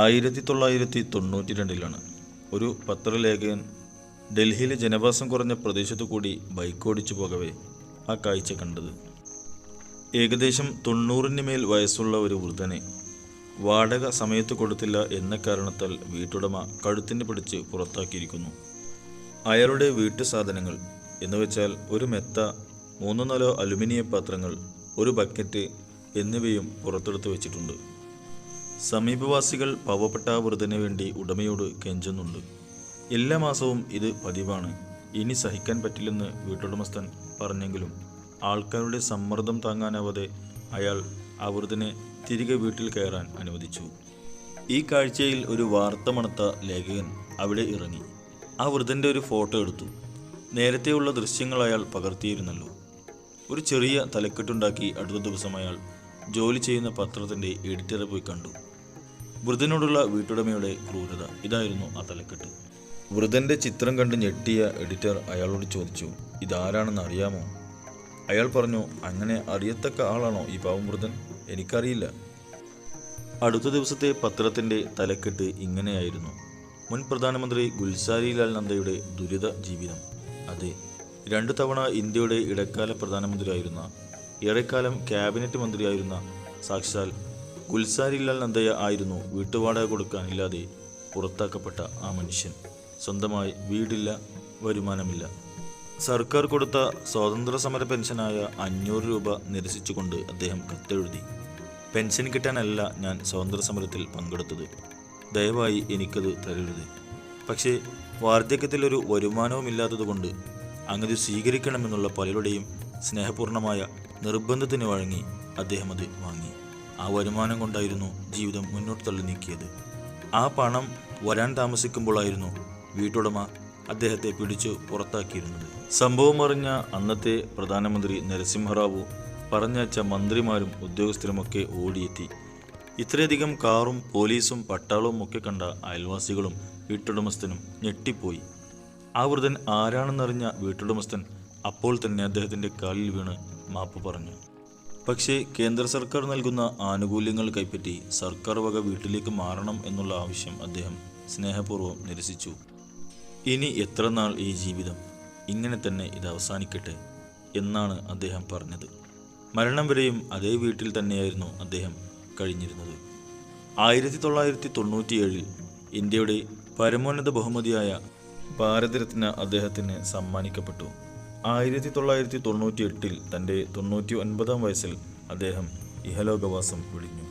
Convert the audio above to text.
ആയിരത്തി തൊള്ളായിരത്തി തൊണ്ണൂറ്റി രണ്ടിലാണ് ഒരു പത്രലേഖകൻ ഡൽഹിയിലെ ജനവാസം കുറഞ്ഞ പ്രദേശത്തു കൂടി ബൈക്ക് ഓടിച്ചു പോകവേ ആ കാഴ്ച കണ്ടത്. ഏകദേശം തൊണ്ണൂറിന് മേൽ വയസ്സുള്ള ഒരു വൃദ്ധനെ വാടക സമയത്ത് കൊടുത്തില്ല എന്ന കാരണത്താൽ വീട്ടുടമ കഴുത്തിന് പിടിച്ച് പുറത്താക്കിയിരിക്കുന്നു. അയാളുടെ വീട്ടു സാധനങ്ങൾ എന്നുവെച്ചാൽ ഒരു മെത്ത മൂന്നോ നാലോ അലുമിനിയം പാത്രങ്ങൾ ഒരു ബക്കറ്റ് എന്നിവയും പുറത്തെടുത്ത് വെച്ചിട്ടുണ്ട്. സമീപവാസികൾ പാവപ്പെട്ട ആ വേണ്ടി ഉടമയോട് കെഞ്ചുന്നുണ്ട്. എല്ലാ മാസവും ഇത് പതിവാണ്. ഇനി സഹിക്കാൻ പറ്റില്ലെന്ന് വീട്ടുടമസ്ഥൻ പറഞ്ഞെങ്കിലും ആൾക്കാരുടെ സമ്മർദ്ദം താങ്ങാനാവാതെ അയാൾ വൃദ്ധനെ തിരികെ വീട്ടിൽ കയറാൻ അനുവദിച്ചു. ഈ കാഴ്ചയിൽ ഒരു വാർത്ത മണത്ത ലേഖകൻ അവിടെ ഇറങ്ങി. ആ വൃദ്ധന്റെ ഒരു ഫോട്ടോ എടുത്തു. നേരത്തെയുള്ള ദൃശ്യങ്ങൾ അയാൾ പകർത്തിയിരുന്നല്ലോ. ഒരു ചെറിയ തലക്കെട്ടുണ്ടാക്കി അടുത്ത ദിവസം അയാൾ ജോലി ചെയ്യുന്ന പത്രത്തിന്റെ എഡിറ്ററെ പോയി കണ്ടു. വൃദ്ധനോടുള്ള വീട്ടുടമയുടെ ക്രൂരത. ഇതായിരുന്നു ആ തലക്കെട്ട്. വൃദ്ധന്റെ ചിത്രം കണ്ട് ഞെട്ടിയ എഡിറ്റർ അയാളോട് ചോദിച്ചു ഇതാരാണെന്ന് അറിയാമോ? അയാൾ പറഞ്ഞു അങ്ങനെ അറിയത്തക്ക ആളാണോ ഈ പാവം വൃദ്ധൻ എനിക്കറിയില്ല. അടുത്ത ദിവസത്തെ പത്രത്തിന്റെ തലക്കെട്ട് ഇങ്ങനെയായിരുന്നു. മുൻ പ്രധാനമന്ത്രി ഗുൽസാരിലാൽ നന്ദയുടെ ദുരിത ജീവിതം. അതെ രണ്ടു തവണ ഇന്ത്യയുടെ ഇടക്കാല പ്രധാനമന്ത്രിയായിരുന്ന ഏറെക്കാലം ക്യാബിനറ്റ് മന്ത്രിയായിരുന്ന സാക്ഷാൽ ഗുൽസാരിലാൽ നന്ദയ ആയിരുന്നു വീട്ടുവാടക കൊടുക്കാനില്ലാതെ പുറത്താക്കപ്പെട്ട ആ മനുഷ്യൻ. സ്വന്തമായി വീടില്ല വരുമാനമില്ല. സർക്കാർ കൊടുത്ത സ്വാതന്ത്ര്യ സമര പെൻഷനായ അഞ്ഞൂറ് രൂപ നിരസിച്ചുകൊണ്ട് അദ്ദേഹം കത്തെഴുതി. പെൻഷൻ കിട്ടാനല്ല ഞാൻ സ്വാതന്ത്ര്യ സമരത്തിൽ പങ്കെടുത്തത്. ദയവായി എനിക്കത് തരരുത്. പക്ഷേ വാർദ്ധക്യത്തിലൊരു വരുമാനവുമില്ലാത്തതുകൊണ്ട് അങ്ങനെ സ്വീകരിക്കണമെന്നുള്ള പലരുടെയും സ്നേഹപൂർണമായ നിർബന്ധത്തിന് വഴങ്ങി അദ്ദേഹം അത് വാങ്ങി. ആ വരുമാനം കൊണ്ടായിരുന്നു ജീവിതം മുന്നോട്ട് തള്ളി നീക്കിയത്. ആ പണം വരാൻ താമസിക്കുമ്പോഴായിരുന്നു വീട്ടുടമ അദ്ദേഹത്തെ പിടിച്ചു പുറത്താക്കിയിരുന്നത്. സംഭവം അറിഞ്ഞ അന്നത്തെ പ്രധാനമന്ത്രി നരസിംഹറാവു പറഞ്ഞയച്ച മന്ത്രിമാരും ഉദ്യോഗസ്ഥരുമൊക്കെ ഓടിയെത്തി. ഇത്രയധികം കാറും പോലീസും പട്ടാളവും ഒക്കെ കണ്ട അയൽവാസികളും വീട്ടുടമസ്ഥനും ഞെട്ടിപ്പോയി. ആ വൃതൻ ആരാണെന്നറിഞ്ഞ വീട്ടുടമസ്ഥൻ അപ്പോൾ തന്നെ അദ്ദേഹത്തിന്റെ കാലിൽ വീണ് മാപ്പ് പറഞ്ഞു. പക്ഷേ കേന്ദ്ര സർക്കാർ നൽകുന്ന ആനുകൂല്യങ്ങൾ കൈപ്പറ്റി സർക്കാർ വക വീട്ടിലേക്ക് മാറണം എന്നുള്ള ആവശ്യം അദ്ദേഹം സ്നേഹപൂർവം നിരസിച്ചു. ഇനി എത്ര നാൾ ഈ ജീവിതം ഇങ്ങനെ തന്നെ ഇത് അവസാനിക്കട്ടെ? എന്നാണ് അദ്ദേഹം പറഞ്ഞത്. മരണം വരെയും അതേ വീട്ടിൽ തന്നെയായിരുന്നു അദ്ദേഹം കഴിഞ്ഞിരുന്നത്. ആയിരത്തി തൊള്ളായിരത്തി തൊണ്ണൂറ്റിയേഴിൽ ഇന്ത്യയുടെ പരമോന്നത ബഹുമതിയായ ഭാരതരത്ന അദ്ദേഹത്തിന് സമ്മാനിക്കപ്പെട്ടു. ആയിരത്തി തൊള്ളായിരത്തി തൊണ്ണൂറ്റി എട്ടിൽ തന്റെ തൊണ്ണൂറ്റി ഒൻപതാം വയസ്സിൽ അദ്ദേഹം ഇഹലോകവാസം വെടിഞ്ഞു